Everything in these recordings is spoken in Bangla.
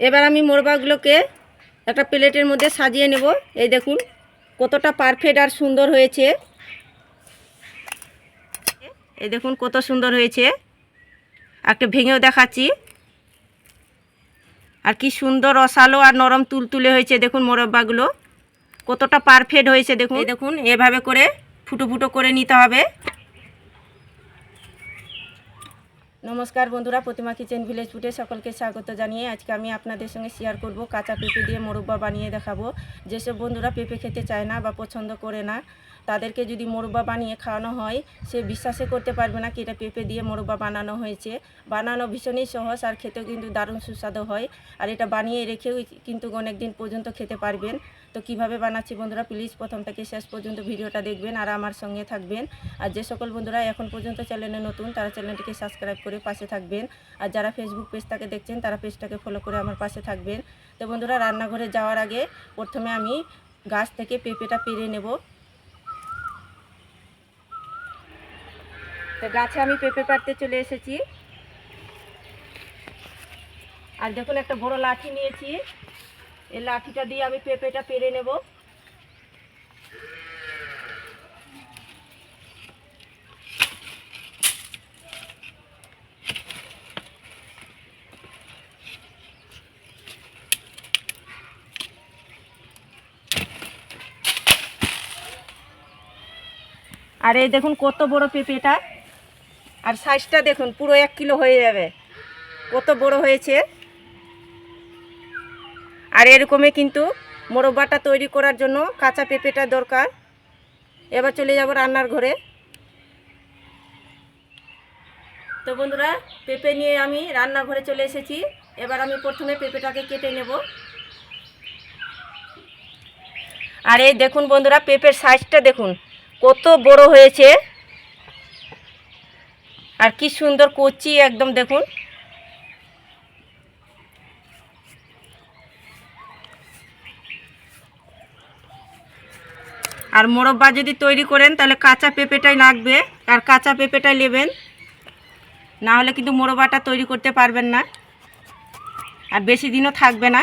এবার আমি মোরবাগুলোকে একটা প্লেটের মধ্যে সাজিয়ে নেব। এই দেখুন, কতটা পারফেক্ট আর সুন্দর হয়েছে। এই দেখুন, কত সুন্দর হয়েছে। একটা ভেঙেও দেখাচ্ছি। আর কি সুন্দর, রসালো আর নরম তুলতুলে হয়েছে দেখুন মোরব্বাগুলো কতটা পারফেক্ট হয়েছে দেখুন। দেখুন, এভাবে করে ফুটো ফুটো করে নিতে হবে। নমস্কার বন্ধুরা, প্রতিমা কিচেন ভিলেজ ফুটে সকলকে স্বাগত জানিয়ে আজকে আমি আপনাদের সঙ্গে শেয়ার করব, কাঁচা পেঁপে দিয়ে মোরব্বা বানিয়ে দেখাবো। যেসব বন্ধুরা পেঁপে খেতে চায় না বা পছন্দ করে না তাদেরকে যদি মোরব্বা বানিয়ে খাওয়ানো হয়, সে বিশ্বাসে করতে পারবে না কি এটা পেঁপে দিয়ে মোরব্বা বানানো হয়েছে। বানানো ভীষণই সহজ আর খেতেও কিন্তু দারুণ সুস্বাদু হয়। আর এটা বানিয়ে রেখেও কিন্তু অনেক দিন পর্যন্ত খেতে পারবেন। তো কীভাবে বানাচ্ছি বন্ধুরা, প্লিজ প্রথম থেকে শেষ পর্যন্ত ভিডিওটা দেখবেন আর আমার সঙ্গে থাকবেন। আর যে সকল বন্ধুরা এখন পর্যন্ত চ্যানেলে নতুন, তারা চ্যানেলটিকে সাবস্ক্রাইব করে পাশে থাকবেন। আর যারা ফেসবুক পেজটাকে দেখছেন, তারা পেজটাকে ফলো করে আমার পাশে থাকবেন। তো বন্ধুরা, রান্নাঘরে যাওয়ার আগে প্রথমে আমি গাছ থেকে পেঁপেটা পেরে নেব। তো গাছে আমি পেঁপে পাড়তে চলে এসেছি। আর দেখুন একটা বড় লাঠি নিয়েছি। এই লাঠিটা দিয়ে আমি পেঁপেটা পেরে নেব। আর এই দেখুন কত বড় পেঁপেটা। আর সাইজটা দেখুন, পুরো এক কিলো হয়ে যাবে। কত বড় হয়েছে। আর এরকমই কিন্তু মোরব্বাটা তৈরি করার জন্য কাঁচা পেঁপেটা দরকার। এবার চলে যাব রান্নার ঘরে। তো বন্ধুরা, পেঁপে নিয়ে আমি রান্নাঘরে চলে এসেছি। এবার আমি প্রথমে পেঁপেটাকে কেটে নেব। আর এই দেখুন বন্ধুরা, পেঁপের সাইজটা দেখুন, কত বড় হয়েছে। আর কি সুন্দর কচি একদম দেখুন। আর মোরব্বা যদি তৈরি করেন, তাহলে কাঁচা পেঁপেটাই লাগবে। আর কাঁচা পেঁপেটাই নেবেন। না হলে কিন্তু মোরব্বাটা তৈরি করতে পারবেন না। আর বেশি দিনও থাকবে না।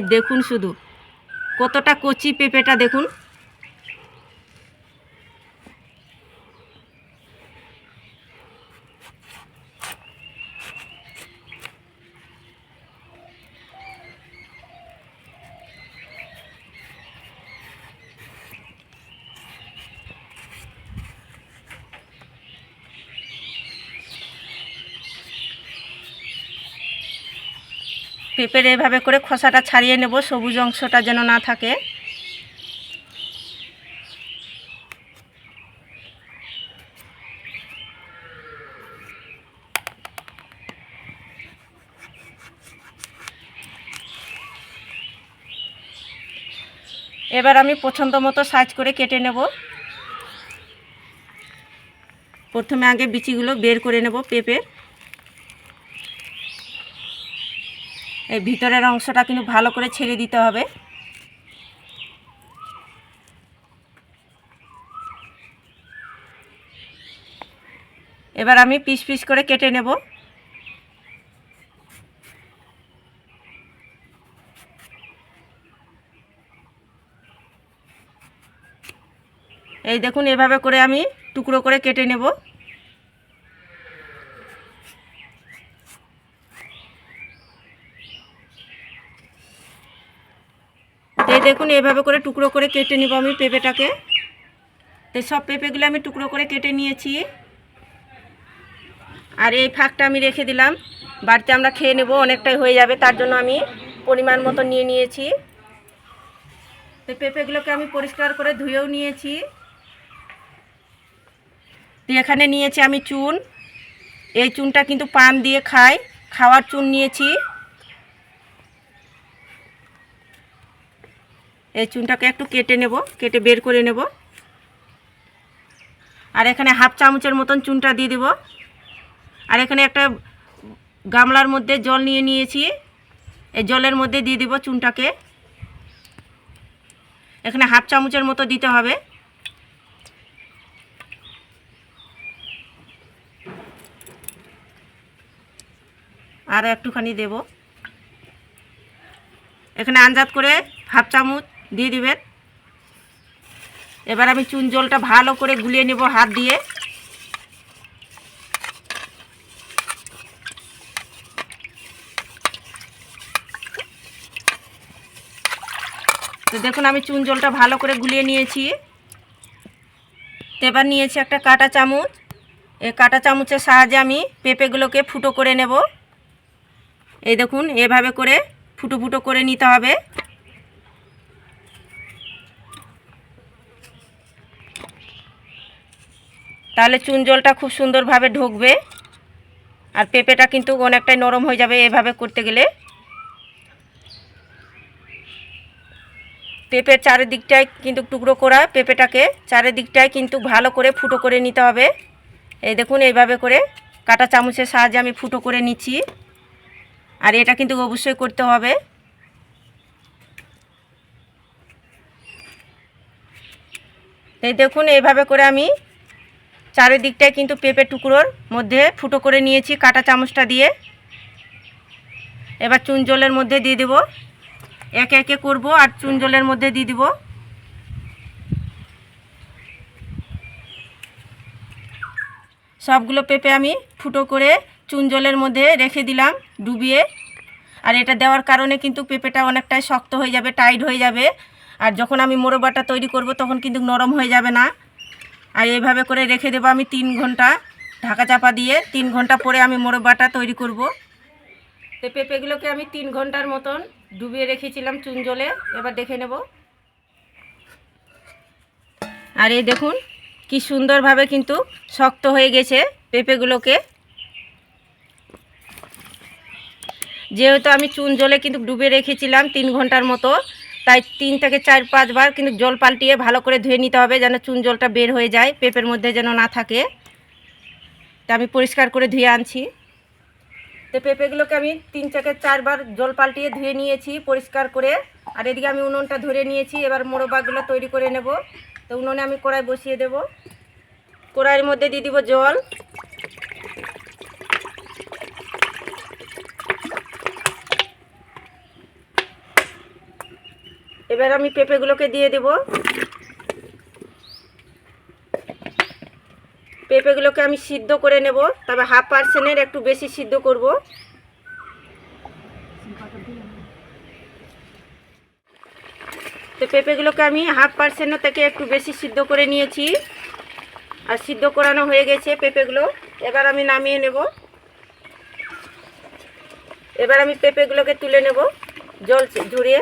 দেখুন শুধু। কতটা কচি পেঁপেটা দেখুন। পেঁপের এভাবে করে খোসাটা ছাড়িয়ে নেব, সবুজ অংশটা যেন না থাকে। এবার আমি পছন্দ মতো সাইজ করে কেটে নেব। প্রথমে আগে বিচিগুলো বের করে নেব পেঁপের। এই ভিতরের অংশটা কিন্তু ভালো করে ছেড়ে দিতে হবে। এবার আমি পিস পিস করে কেটে নেব। এই দেখুন, এভাবে করে আমি টুকরো করে কেটে নেব। দেখুন, এভাবে করে টুকরো করে কেটে নেব আমি পেঁপেটাকে। তো সব পেঁপেগুলো আমি টুকরো করে কেটে নিয়েছি। আর এই ফাঁকটা আমি রেখে দিলাম। বাড়িতে আমরা খেয়ে নেব, অনেকটাই হয়ে যাবে, তার জন্য আমি পরিমাণ মতো নিয়ে নিয়েছি। তো পেঁপেগুলোকে আমি পরিষ্কার করে ধুয়েও নিয়েছি। তো এখানে নিয়েছি আমি চুন। এই চুনটা কিন্তু পান দিয়ে খাই, খাওয়ার চুন নিয়েছি। এই চুনটাকে একটু কেটে নেব, কেটে বের করে নেব। আর এখানে হাফ চামচের মতন চুনটা দিয়ে দেব। আর এখানে একটা গামলার মধ্যে জল নিয়ে নিয়েছি। এই জলের মধ্যে দিয়ে দেব চুনটাকে। এখানে হাফ চামচের মতো দিতে হবে। আর একটুখানি দেব। এখানে আঞ্জাত করে হাফ চামচ দিয়ে দিবেন। এবার আমি চুন জলটা ভালো করে গুলিয়ে নেব হাত দিয়ে। তো দেখুন, আমি চুন জলটা ভালো করে গুলিয়ে নিয়েছি। তো এবার নিয়েছি একটা কাটা চামচ। এই কাটা চামচের সাহায্যে আমি পেঁপেগুলোকে ফুটো করে নেব। এই দেখুন, এভাবে করে ফুটো ফুটো করে নিতে হবে। তাহলে চুন জলটা খুব সুন্দরভাবে ঢুকবে। আর পেঁপেটা কিন্তু অনেকটাই নরম হয়ে যাবে এভাবে করতে গেলে। পেঁপের চারিদিকটায় কিন্তু টুকরো করা পেঁপেটাকে, চারিদিকটায় কিন্তু ভালো করে ফুটো করে নিতে হবে। এই দেখুন, এইভাবে করে কাটা চামচের সাহায্যে আমি ফুটো করে নিচ্ছি। আর এটা কিন্তু অবশ্যই করতে হবে। এই দেখুন, এইভাবে করে আমি চারিদিকটায় কিন্তু পেঁপে টুকরোর মধ্যে ফুটো করে নিয়েছি, কাটা চামচটা দিয়ে। এবার চুন জলের মধ্যে দিয়ে দেব। একে একে করব আর চুন জলের মধ্যে দিয়ে দিব। সবগুলো পেঁপে আমি ফুটো করে চুন জলের মধ্যে রেখে দিলাম ডুবিয়ে। আর এটা দেওয়ার কারণে কিন্তু পেঁপেটা অনেকটাই শক্ত হয়ে যাবে, টাইট হয়ে যাবে। আর যখন আমি মোরব্বাটা তৈরি করব তখন কিন্তু নরম হয়ে যাবে না। আর এইভাবে করে রেখে দেবো আমি তিন ঘণ্টা ঢাকা চাপা দিয়ে তিন ঘণ্টা পরে আমি মোরব্বাটা তৈরি করব। তো পেঁপেগুলোকে আমি তিন ঘণ্টার মতন ডুবিয়ে রেখেছিলাম চুন জলে, এবার দেখে নেব। আর এই দেখুন, কি সুন্দরভাবে কিন্তু শক্ত হয়ে গেছে পেঁপেগুলোকে। যেহেতু আমি চুন জলে কিন্তু ডুবে রেখেছিলাম তিন ঘণ্টার মতো তাই তিন থেকে চার, পাঁচবার কিন্তু জল পাল্টিয়ে ভালো করে ধুয়ে নিতে হবে যেন চুন জলটা বের হয়ে যায়, পেঁপের মধ্যে যেন না থাকে। তা আমি পরিষ্কার করে ধুয়ে আনছি। তো পেঁপেগুলোকে আমি তিন থেকে চারবার জল পাল্টিয়ে ধুয়ে নিয়েছি পরিষ্কার করে। আর এদিকে আমি উনুনটা ধরে নিয়েছি, এবার মোরব্বাগুলো তৈরি করে নেব। তো উনুনে আমি কড়াই বসিয়ে দেব। কড়াইয়ের মধ্যে দিয়ে দিব জল। এবার আমি পেঁপেগুলোকে দিয়ে দেব। পেঁপেগুলোকে আমি সিদ্ধ করে নেব, তবে হাফ পার্সেন্টের একটু বেশি সিদ্ধ করব। তো পেঁপেগুলোকে আমি হাফ পার্সেন্টের থেকে একটু বেশি সিদ্ধ করে নিয়েছি। আর সিদ্ধ করানো হয়ে গেছে পেঁপেগুলো। এবার আমি নামিয়ে নেব। এবার আমি পেঁপেগুলোকে তুলে নেব, জল ঝরিয়ে।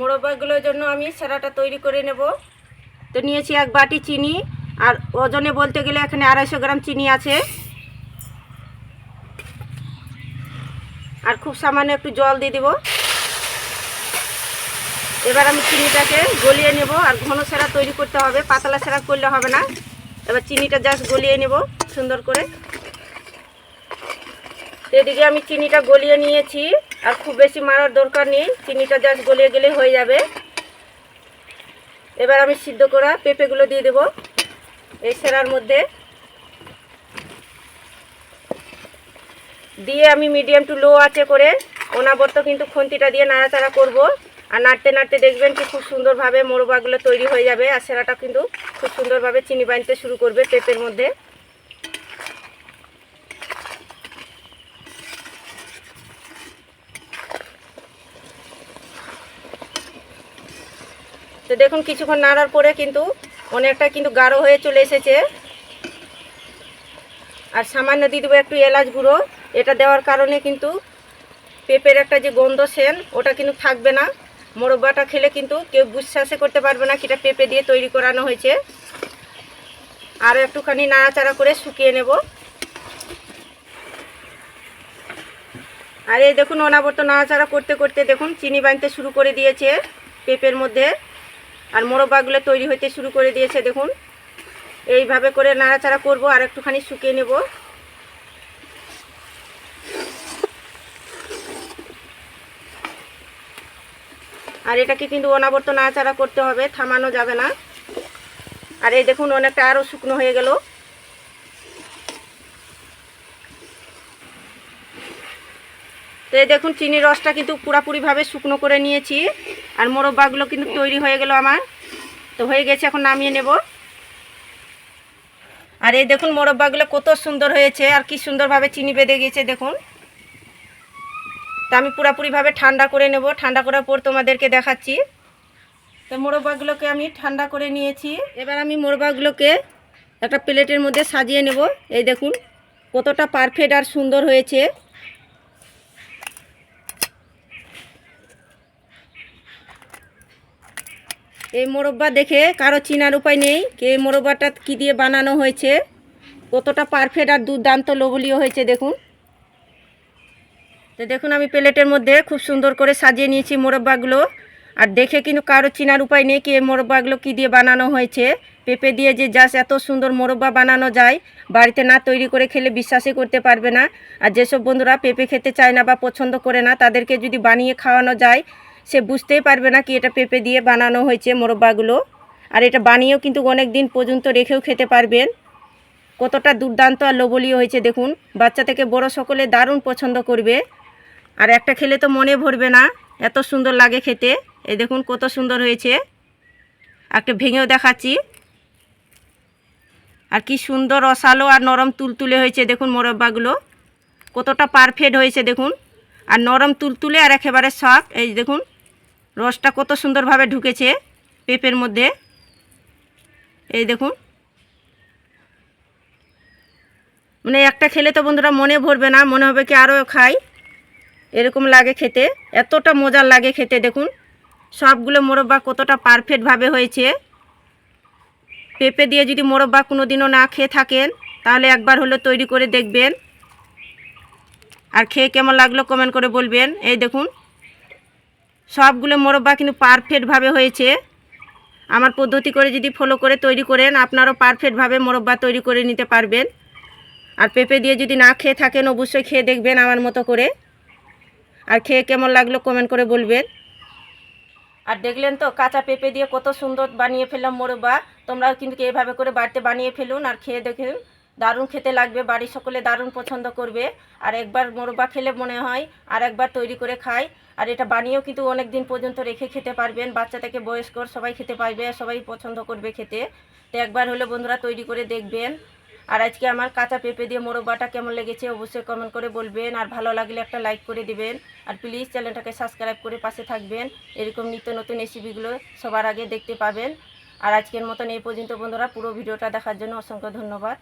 মোরব্বাগুলোর জন্য আমি সেরাটা তৈরি করে নেব। তো নিয়েছি এক বাটি চিনি, আর ওজনে বলতে গেলে এখানে আড়াইশো গ্রাম চিনি আছে। আর খুব সামান্য একটু জল দিয়ে দেব। এবার আমি চিনিটাকে গলিয়ে নেব, আর ঘন সেরা তৈরি করতে হবে, পাতলা সেরা করলে হবে না। এবার চিনিটা জাস্ট গলিয়ে নেব, সুন্দর করে। এদিকে আমি চিনিটা গলিয়ে নিয়েছি। আর খুব বেশি মারার দরকার নেই, চিনিটা জাস্ট গলিয়ে গেলে হয়ে যাবে। এবার আমি সিদ্ধ করা পেঁপেগুলো দিয়ে দেব এই সেরার মধ্যে। দিয়ে আমি মিডিয়াম টু লো আছে করে অনাবর্ত কিন্তু খন্তিটা দিয়ে নাড়াচাড়া করব। আর নাড়তে নাড়তে দেখবেন কি খুব সুন্দরভাবে মোরবাগুলো তৈরি হয়ে যাবে আর সেরাটা কিন্তু খুব সুন্দরভাবে চিনি বানতে শুরু করবে পেঁপের মধ্যে। তো দেখুন কিছুক্ষণ নাড়ার পরে কিন্তু অনেকটা কিন্তু গাঢ় হয়ে চলে এসেছে। আর সামান্য দিয়ে দেবো একটু এলাচ গুঁড়ো। এটা দেওয়ার কারণে কিন্তু পেঁপের একটা যে গন্ধ সেন, ওটা কিন্তু থাকবে না। মোরব্বাটা খেলে কিন্তু কেউ বিশ্বাসে করতে পারবে না কিটা পেঁপে দিয়ে তৈরি করানো হয়েছে। আর একটুখানি নাড়াচাড়া করে শুকিয়ে নেব। আর এই দেখুন অনাবর্ত নাড়াচাড়া করতে করতে দেখুন, চিনি বানতে শুরু করে দিয়েছে পেঁপের মধ্যে। আর মোরব্বাগুলো তৈরি হইতে শুরু করে দিয়েছে, দেখুন। এইভাবে করে নাড়াচাড়া করব আর একটুখানি শুকিয়ে নেব। আর এটাকে কিন্তু অনাবর্ত নাড়াচাড়া করতে হবে, থামানো যাবে না। আর এই দেখুন, অনেকটা আরও শুকনো হয়ে গেল। তো এই দেখুন চিনির রসটা কিন্তু পুরাপুরিভাবে শুকনো করে নিয়েছি আর মোরব্বাগুলো কিন্তু তৈরি হয়ে গেল আমার। তো হয়ে গেছে, এখন নামিয়ে নেব। আর এই দেখুন মোরব্বাগুলো কত সুন্দর হয়েছে আর কি সুন্দরভাবে চিনি বেঁধে গেছে দেখুন। তো আমি পুরাপুরিভাবে ঠান্ডা করে নেব। ঠান্ডা করার পর তোমাদেরকে দেখাচ্ছি। তো মোরব্বাগুলোকে আমি ঠান্ডা করে নিয়েছি। এবার আমি মোরব্বাগুলোকে একটা প্লেটের মধ্যে সাজিয়ে নেব। এই দেখুন, কতটা পারফেক্ট আর সুন্দর হয়েছে। এই মোরব্বা দেখে কারও চিনার উপায় নেই কে এই মোরব্বাটা কী দিয়ে বানানো হয়েছে, কতটা পারফেক্ট আর দুর্দান্ত লোভলীয় হয়েছে দেখুন। তো দেখুন আমি প্লেটের মধ্যে খুব সুন্দর করে সাজিয়ে নিয়েছি মোরব্বাগুলো। আর দেখে কিন্তু কারও চিনার উপায় নেই কি এই মোরব্বাগুলো কী দিয়ে বানানো হয়েছে। পেঁপে দিয়ে যে জাস্ট এত সুন্দর মোরব্বা বানানো যায়, বাড়িতে না তৈরি করে খেলে বিশ্বাসই করতে পারবে না। আর যেসব বন্ধুরা পেঁপে খেতে চায় না বা পছন্দ করে না, তাদেরকে যদি বানিয়ে খাওয়ানো যায় সে বুঝতেই পারবে না কি এটা পেঁপে দিয়ে বানানো হয়েছে মোরব্বাগুলো। আর এটা বানিয়েও কিন্তু অনেক দিন পর্যন্ত রেখেও খেতে পারবেন। কতটা দুর্দান্ত আর লোবলীয় হয়েছে দেখুন। বাচ্চা থেকে বড় সকলে দারুণ পছন্দ করবে। আর একটা খেলে তো মনে ভরবে না, এত সুন্দর লাগে খেতে। এই দেখুন কত সুন্দর হয়েছে। একটা ভেঙেও দেখাচ্ছি। আর কি সুন্দর রসালো আর নরম তুলতুলে হয়েছে দেখুন মোরব্বাগুলো। কতটা পারফেক্ট হয়েছে দেখুন। আর নরম তুলতুলে আর একেবারে সফট এই দেখুন, রসটা কত সুন্দরভাবে ঢুকেছে পেঁপের মধ্যে। এই দেখুন। মানে একটা খেলে তো বন্ধুরা মনে ভরবে না, মনে হবে কি আরও খাই। এরকম লাগে খেতে, এতটা মজার লাগে খেতে, দেখুন। সবগুলো মোরব্বা কতটা পারফেক্টভাবে হয়েছে। পেঁপে দিয়ে যদি মোরব্বা কোনো দিনও না খেয়ে থাকেন, তাহলে একবার হলো তৈরি করে দেখবেন। আর খেয়ে কেমন লাগল কমেন্ট করে বলবেন। এই দেখুন, সবগুলো মোরব্বা কিন্তু পারফেক্টভাবে হয়েছে। আমার পদ্ধতি করে যদি ফলো করে তৈরি করেন, আপনারাও পারফেক্টভাবে মোরব্বা তৈরি করে নিতে পারবেন। আর পেঁপে দিয়ে যদি না খেয়ে থাকেন, অবশ্যই খেয়ে দেখবেন আমার মতো করে। আর খেয়ে কেমন লাগল কমেন্ট করে বলবেন। আর দেখলেন তো, কাঁচা পেঁপে দিয়ে কত সুন্দর বানিয়ে ফেললাম মোরব্বা। তোমরাও কিন্তু এভাবে করে বাড়িতে বানিয়ে ফেলুন আর খেয়ে দেখুন। দারুণ খেতে লাগবে, বাড়ির সকলে দারুণ পছন্দ করবে। আর একবার মোরব্বা খেলে মনে হয়, আর একবার তৈরি করে খাই আর এটা বানিয়েও কিন্তু অনেক দিন পর্যন্ত রেখে খেতে পারবেন। বাচ্চা থেকে বয়স্কর সবাই খেতে পারবে, সবাই পছন্দ করবে খেতে। তো একবার হলে বন্ধুরা তৈরি করে দেখবেন। আর আজকে আমার কাঁচা পেঁপে দিয়ে মোরব্বাটা কেমন লেগেছে অবশ্যই কমেন্ট করে বলবেন। আর ভালো লাগলে একটা লাইক করে দিবেন। আর প্লিজ চ্যানেলটাকে সাবস্ক্রাইব করে পাশে থাকবেন। এরকম নিত্য নতুন রেসিপিগুলো সবার আগে দেখতে পাবেন। আর আজকের মতন এই পর্যন্ত বন্ধুরা, পুরো ভিডিওটা দেখার জন্য অসংখ্য ধন্যবাদ।